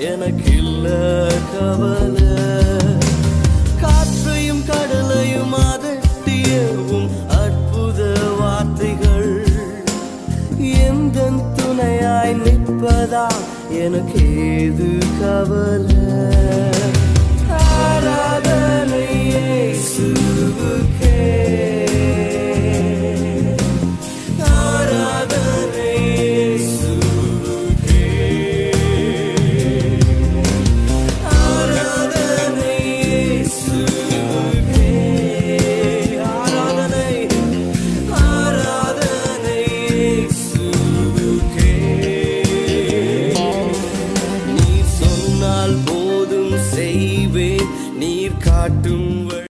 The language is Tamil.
எனக்கில்ல கவலை. காற்றையும் கடலையும் அதட்டியவும் அற்புத வார்த்தைகள். எந்த துணையாய் நிற்பதா? எனக்கு ஏது கவலை நீர் காட்டும் வழி